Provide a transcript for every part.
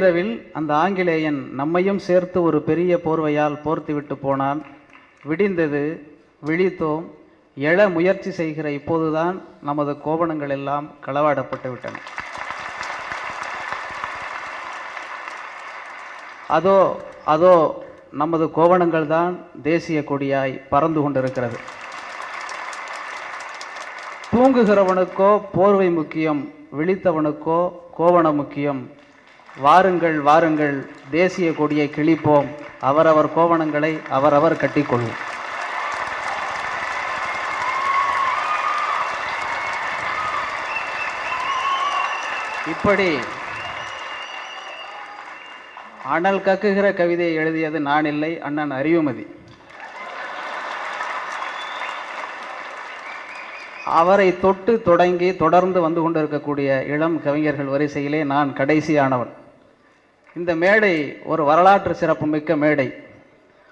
இரவில் அந்த ஆங்கிலேயன் நம்மையும் சேர்த்து ஒரு பெரிய போர்வையால் போர்த்துவிட்டு போனான். விடிந்தது விழித்தோம். எழ முயற்சி செய்கிற இப்போதுதான் நமது கோவணங்கள் எல்லாம் களவாடப்பட்டு விட்டன. அதோ அதோ நமது கோவணங்கள் தான் தேசிய கொடியாய் பறந்து கொண்டிருக்கிறது. தூங்குகிறவனுக்கோ போர்வை முக்கியம் விழித்தவனுக்கோ கோவணம் முக்கியம். வாருங்கள் வாருங்கள் தேசிய கொடியை கிழிப்போம். அவரவர் கோவணங்களை அவரவர் கட்டிக்கொள்வோம் இப்படி அனல் கக்குகிற கவிதையை எழுதியது நான் இல்லை அண்ணன் அறிவுமதி அவரை தொட்டு தொடங்கி தொடர்ந்து வந்து கொண்டிருக்கக்கூடிய இளம் கவிஞர்கள் வரிசையிலே நான் கடைசியானவன். இந்த மேடை ஒரு வரலாற்று சிறப்புமிக்க மேடை.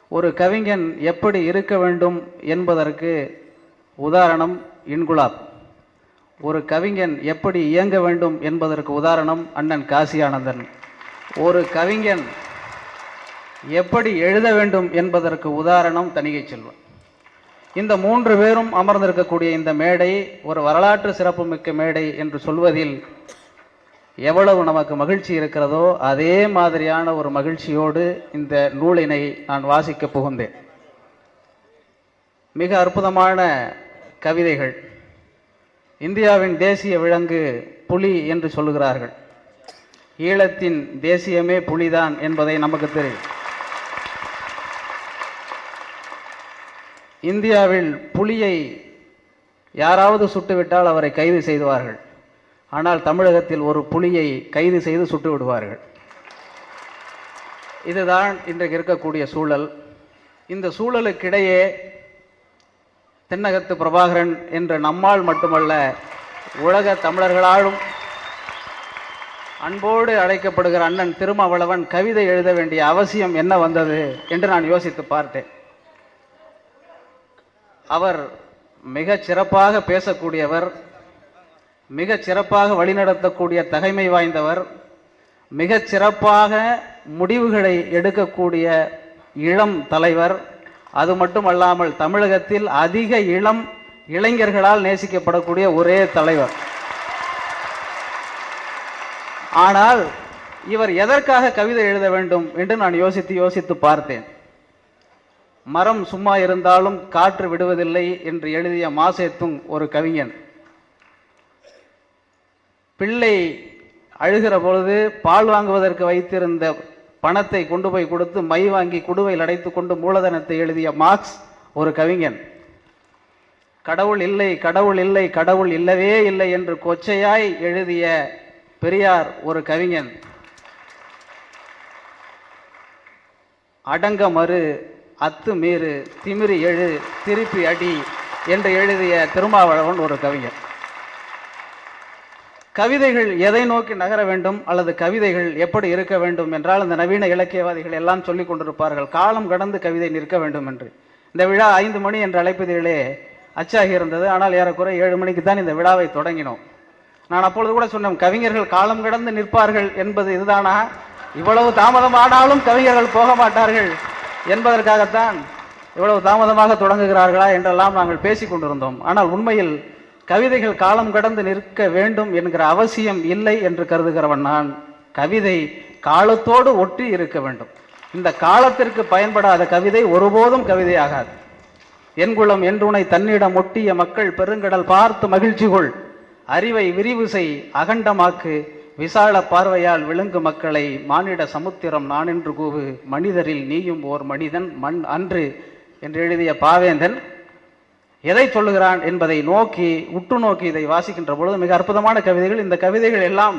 ஒரு கவிஞன் எப்படி இருக்க வேண்டும் என்பதற்கு உதாரணம் இன்குலாப். ஒரு கவிஞன் எப்படி இயங்க வேண்டும் என்பதற்கு உதாரணம் அண்ணன் காசியானந்தன். ஒரு கவிஞன் எப்படி எழுத வேண்டும் என்பதற்கு உதாரணம் தணிகை செல்வன். இந்த மூன்று பேரும் அமர்ந்திருக்கக்கூடிய இந்த மேடை ஒரு வரலாற்று சிறப்புமிக்க மேடை என்று சொல்வதில் எவ்வளவு நமக்கு மகிழ்ச்சி இருக்கிறதோ அதே மாதிரியான ஒரு மகிழ்ச்சியோடு இந்த நூலினை நான் வாசிக்க புகுந்தேன். மிக அற்புதமான கவிதைகள். இந்தியாவின் தேசிய விலங்கு புலி என்று சொல்லுகிறார்கள். ஈழத்தின் தேசியமே புலிதான் என்பதை நமக்கு தெரியும். இந்தியாவில் புலியை யாராவது சுட்டுவிட்டால் அவரை கைது செய்துவார்கள். ஆனால் தமிழகத்தில் ஒரு புலியை கைது செய்து சுட்டு விடுவார்கள். இதுதான் இன்றைக்கு இருக்கக்கூடிய சூழல். இந்த சூழலுக்கிடையே தென்னகத்து பிரபாகரன் என்ற நம்மால் மட்டுமல்ல உலக தமிழர்களாலும் அன்போடு அழைக்கப்படுகிற அண்ணன் திருமாவளவன் கவிதை எழுத வேண்டிய அவசியம் என்ன வந்தது என்று நான் யோசித்து பார்த்தேன். அவர் மிக சிறப்பாக பேசக்கூடியவர் மிகச் சிறப்பாக வழிநடத்தக்கூடிய தகைமை வாய்ந்தவர் மிகச் சிறப்பாக முடிவுகளை எடுக்கக்கூடிய இளம் தலைவர் அது மட்டுமல்லாமல் தமிழகத்தில் அதிக இளம் இளைஞர்களால் நேசிக்கப்படக்கூடிய ஒரே தலைவர். ஆனால் இவர் எதற்காக கவிதை எழுத வேண்டும் என்று நான் யோசித்து யோசித்து பார்த்தேன். மரம் சும்மா இருந்தாலும் காற்று விடுவதில்லை என்று எழுதிய மாசேத்துங் ஒரு கவிஞன். பிள்ளை அழுகிற பொழுது பால் வாங்குவதற்கு வைத்திருந்த பணத்தை கொண்டு போய் கொடுத்து மை வாங்கி குடுவையில் அடைத்து கொண்டு மூலதனத்தை எழுதிய மார்க்ஸ் ஒரு கவிஞன். கடவுள் இல்லை கடவுள் இல்லை கடவுள் இல்லவே இல்லை என்று கொச்சையாய் எழுதிய பெரியார் ஒரு கவிஞன். அடங்க மறு அத்து மீறு திமிரி எழு திருப்பி அடி என்று எழுதிய திருமாவளவன் ஒரு கவிஞர் கவிதைகள் எதை நோக்கி நகர வேண்டும் அல்லது கவிதைகள் எப்படி இருக்க வேண்டும் என்றால் இந்த நவீன இலக்கியவாதிகள் எல்லாம் சொல்லிக் கொண்டிருப்பார்கள். காலம் கடந்து கவிதை நிற்க வேண்டும் என்று. இந்த விழா ஐந்து மணி என்ற அழைப்பதிலே அச்சாகி இருந்தது. ஆனால் ஏறக்குறை ஏழு மணிக்கு தான் இந்த விழாவை தொடங்கினோம். நான் அப்பொழுது கூட சொன்னேன் கவிஞர்கள் காலம் கடந்து நிற்பார்கள் என்பது இதுதானா? இவ்வளவு தாமதமானாலும் கவிஞர்கள் போக மாட்டார்கள் என்பதற்காகத்தான் இவ்வளவு தாமதமாக தொடங்குகிறார்களா? என்றெல்லாம் நாங்கள் பேசிக் கொண்டிருந்தோம். ஆனால் உண்மையில் கவிதைகள் காலம் கடந்து நிற்க வேண்டும் என்கிற அவசியம் இல்லை என்று கருதுகிறவன் நான். கவிதை காலத்தோடு ஒட்டி இருக்க வேண்டும். இந்த காலத்திற்கு பயன்படாத கவிதை ஒருபோதும் கவிதையாகாது என்குளம் என்றுனை தன்னிடம் ஒட்டிய மக்கள் பெருங்கடல் பார்த்து மகிழ்ச்சி கொள். அறிவை விரிவு செய் அகண்டமாக்கு விசால பார்வையால் விழுங்கு மக்களை மானிட சமுத்திரம் நான் என்று கூவு மனிதரில் நீயும் ஓர் மனிதன் மண் அன்று என்று எழுதிய பாவேந்தன் எதை சொல்லுகிறான் என்பதை நோக்கி உற்று நோக்கி இதை வாசிக்கின்ற பொழுது மிக அற்புதமான கவிதைகள். இந்த கவிதைகள் எல்லாம்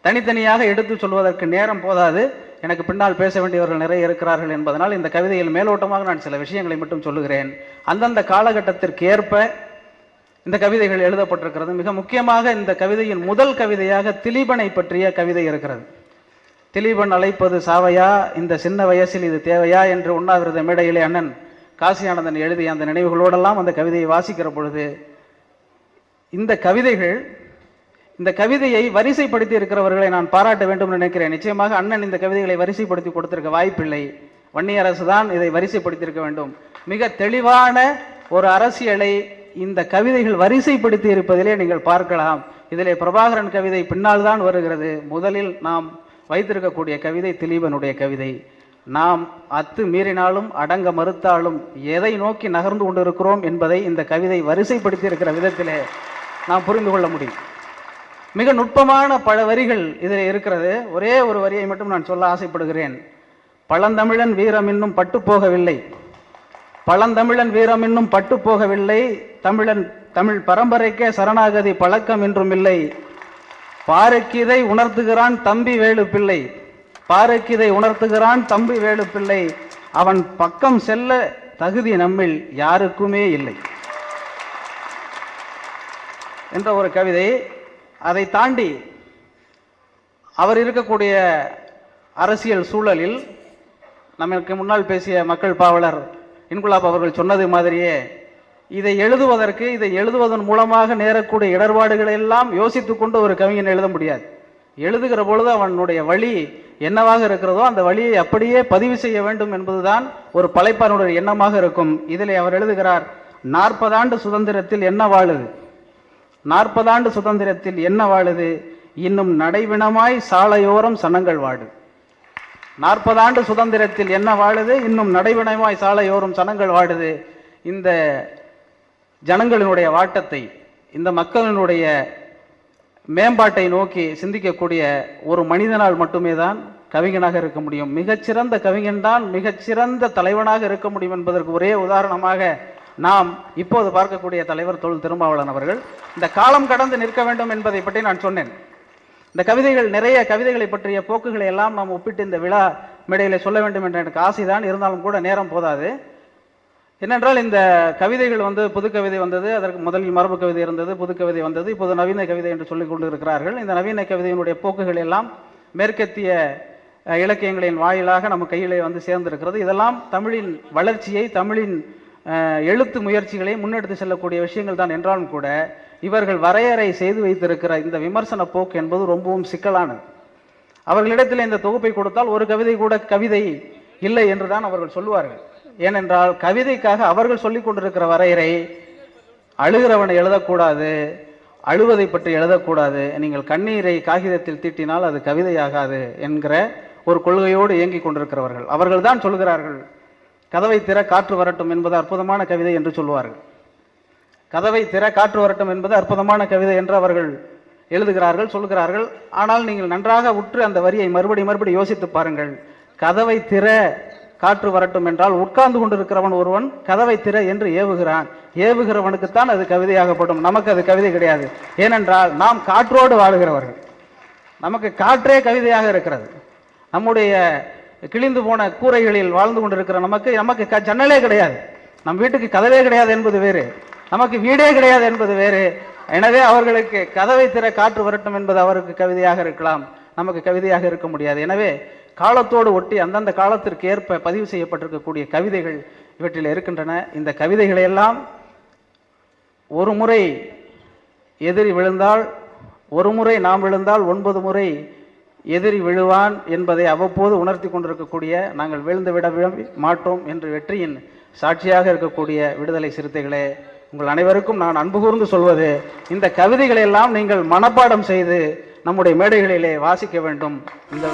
தனித்தனியாக எடுத்து சொல்வதற்கு நேரம் போதாது. எனக்கு பின்னால் பேச வேண்டியவர்கள் நிறைய இருக்கிறார்கள் என்பதனால் இந்த கவிதையில் மேலோட்டமாக நான் சில விஷயங்களை மட்டும் சொல்லுகிறேன். அந்தந்த காலகட்டத்திற்கு ஏற்ப இந்த கவிதைகள் எழுதப்பட்டிருக்கிறது. மிக முக்கியமாக இந்த கவிதையின் முதல் கவிதையாக திலீபனை பற்றிய கவிதை இருக்கிறது. திலீபன் அழைப்பது சாவையா? இந்த சின்ன வயசில் இது தேவையா? என்று உண்ணாவிரத மேடையிலே அண்ணன் காசியானந்தன் எழுதிய அந்த நினைவுகளோடெல்லாம் அந்த கவிதையை வாசிக்கிற பொழுது இந்த கவிதைகள் இந்த கவிதையை வரிசைப்படுத்தி இருக்கிறவர்களை நான் பாராட்ட வேண்டும் நினைக்கிறேன். நிச்சயமாக அண்ணன் இந்த கவிதைகளை வரிசைப்படுத்தி கொடுத்திருக்க வாய்ப்பில்லை. வன்னியரசு தான் இதை வரிசைப்படுத்தியிருக்க வேண்டும். மிக தெளிவான ஒரு அரசியலை இந்த கவிதைகள் வரிசைப்படுத்தி இருப்பதிலே நீங்கள் பார்க்கலாம். இதிலே பிரபாகரன் கவிதை பின்னால் தான் வருகிறது. முதலில் நாம் வைத்திருக்கக்கூடிய கவிதை திலீபனுடைய கவிதை. நாம் அத்து மீறினாலும் அடங்க மறுத்தாலும் எதை நோக்கி நகர்ந்து கொண்டிருக்கிறோம் என்பதை இந்த கவிதை வரிசைப்படுத்தி இருக்கிற விதத்திலே நாம் புரிந்து கொள்ள முடியும். மிக நுட்பமான பல வரிகள் இதில் இருக்கிறது. ஒரே ஒரு வரியை மட்டும் நான் சொல்ல ஆசைப்படுகிறேன். பழந்தமிழன் வீரம் இன்னும் பட்டு போகவில்லை. பழந்தமிழன் வீரம் இன்னும் பட்டு போகவில்லை. தமிழன் தமிழ் பரம்பரைக்கே சரணாகதி பழக்கம் என்றும் இல்லை. பாருக்கிதை உணர்த்துகிறான் தம்பி வேலு பிள்ளை பாருக்கு இதை உணர்த்துகிறான் தம்பி வேலுப்பிள்ளை. அவன் பக்கம் செல்ல தகுதி நம்மில் யாருக்குமே இல்லை. என்ற ஒரு கவிதை அதை தாண்டி அவர் இருக்கக்கூடிய அரசியல் சூழலில் நமக்கு முன்னால் பேசிய மக்கள் பாவலர் இன்குலாப் அவர்கள் சொன்னது மாதிரியே இதை எழுதுவதற்கு இதை எழுதுவதன் மூலமாக நேரக்கூடிய இடர்பாடுகளை எல்லாம் யோசித்துக்கொண்டு ஒரு கவிஞன் எழுத முடியாது. எழுதுகிற பொழுது அவனுடைய வழி என்னவாக இருக்கிறதோ அந்த வழியை அப்படியே பதிவு செய்ய வேண்டும் என்பதுதான் ஒரு படைப்பாளனுடைய எண்ணமாக இருக்கும். இதில் அவர் எழுதுகிறார் நாற்பதாண்டு சுதந்திரத்தில் என்ன வாழுது? நாற்பதாண்டு சுதந்திரத்தில் என்ன வாழுது? இன்னும் நடைவினமாய் சாலையோரம் சனங்கள் வாடு. நாற்பதாண்டு சுதந்திரத்தில் என்ன வாழுது? இன்னும் நடைவினமாய் சாலையோரம் சனங்கள் வாடுது. இந்த ஜனங்களினுடைய வாட்டத்தை இந்த மக்களினுடைய மேம்பாட்டை நோக்கி சிந்திக்கக்கூடிய ஒரு மனிதனால் மட்டுமே தான் கவிஞனாக இருக்க முடியும். மிகச்சிறந்த கவிஞன் தான் மிகச்சிறந்த தலைவனாக இருக்க முடியும் என்பதற்கு ஒரே உதாரணமாக நாம் இப்போது பார்க்கக்கூடிய தலைவர் தொல் திருமாவளவன் அவர்கள். இந்த காலம் கடந்து நிற்க வேண்டும் என்பதை பற்றி நான் சொன்னேன். இந்த கவிதைகள் நிறைய கவிதைகளை பற்றிய போக்குகளை எல்லாம் நாம் ஒப்பிட்டு இந்த விழா மேடையில் சொல்ல வேண்டும் என்ற எனக்கு ஆசைதான். இருந்தாலும் கூட நேரம் போதாது. என்னென்றால் இந்த கவிதைகள் வந்து புது கவிதை வந்தது அதற்கு முதலில் மரபு கவிதை இருந்தது புது கவிதை வந்தது இப்போது நவீன கவிதை என்று சொல்லிக் கொண்டு இருக்கிறார்கள் இந்த நவீன கவிதையினுடைய போக்குகள் எல்லாம் மேற்கத்திய இலக்கியங்களின் வாயிலாக நம்ம கையிலே வந்து சேர்ந்திருக்கிறது. இதெல்லாம் தமிழின் வளர்ச்சியை தமிழின் எழுத்து முயற்சிகளை முன்னெடுத்து செல்லக்கூடிய விஷயங்கள் தான் என்றாலும் கூட இவர்கள் வரையறை செய்து வைத்திருக்கிற இந்த விமர்சன போக்கு என்பது ரொம்பவும் சிக்கலானது. அவர்களிடத்தில் இந்த தொகுப்பை கொடுத்தால் ஒரு கவிதை கூட கவிதை இல்லை என்றுதான் அவர்கள் சொல்லுவார்கள். ஏனென்றால் கவிதைக்காக அவர்கள் சொல்லிக் கொண்டிருக்கிற வரையறை அழுகிறவனை எழுதக்கூடாது அழுவதை பற்றி எழுதக்கூடாது நீங்கள் கண்ணீரை காகிதத்தில் தீட்டினால் அது கவிதையாகாது என்கிற ஒரு கொள்கையோடு இயங்கிக் கொண்டிருக்கிறவர்கள். அவர்கள் தான் சொல்கிறார்கள் கதவை திற காற்று வரட்டும் என்பது அற்புதமான கவிதை என்று சொல்லுவார்கள். கதவை திற காற்று வரட்டும் என்பது அற்புதமான கவிதை என்று அவர்கள் எழுதுகிறார்கள் சொல்கிறார்கள். ஆனால் நீங்கள் நன்றாக உற்று அந்த வரியை மறுபடி மறுபடி யோசித்து பாருங்கள். கதவை திற காற்று வரட்டும் என்றால் உட்கார்ந்து கொண்டிருக்கிறவன் ஒருவன் கதவை திற என்று ஏவுகிறான். ஏவுகிறவனுக்குத்தான் அது கவிதையாகப்படும். நமக்கு அது கவிதை கிடையாது. ஏனென்றால் நாம் காற்றோடு வாழுகிறவர்கள். நமக்கு காற்றே கவிதையாக இருக்கிறது. நம்முடைய கிழிந்து போன கூரைகளில் வாழ்ந்து கொண்டிருக்கிற நமக்கு நமக்கு க- ஜன்னலே கிடையாது. நம் வீட்டுக்கு கதவே கிடையாது என்பது வேறு. நமக்கு வீடே கிடையாது என்பது வேறு. எனவே அவர்களுக்கு கதவை திற காற்று வரட்டும் என்பது அவருக்கு கவிதையாக இருக்கலாம். நமக்கு கவிதையாக இருக்க முடியாது. எனவே காலத்தோடு ஒட்டி அந்தந்த காலத்திற்கு ஏற்ப பதிவு செய்யப்பட்டிருக்கக்கூடிய கவிதைகள் இவற்றில் இருக்கின்றன. இந்த கவிதைகளை எல்லாம் ஒரு முறை எதிரி விழுந்தால் ஒரு முறை நாம் விழுந்தால் ஒன்பது முறை எதிரி விழுவான் என்பதை அவ்வப்போது உணர்த்தி கொண்டிருக்கக்கூடிய நாங்கள் விழுந்து விட மாட்டோம் என்று வெற்றியின் சாட்சியாக இருக்கக்கூடிய விடுதலை சிறுத்தைகளே உங்கள் அனைவருக்கும் நான் அன்பு கூர்ந்து சொல்வது இந்த கவிதைகளை எல்லாம் நீங்கள் மனப்பாடம் செய்து நம்முடைய மேடைகளிலே வாசிக்க வேண்டும். இந்த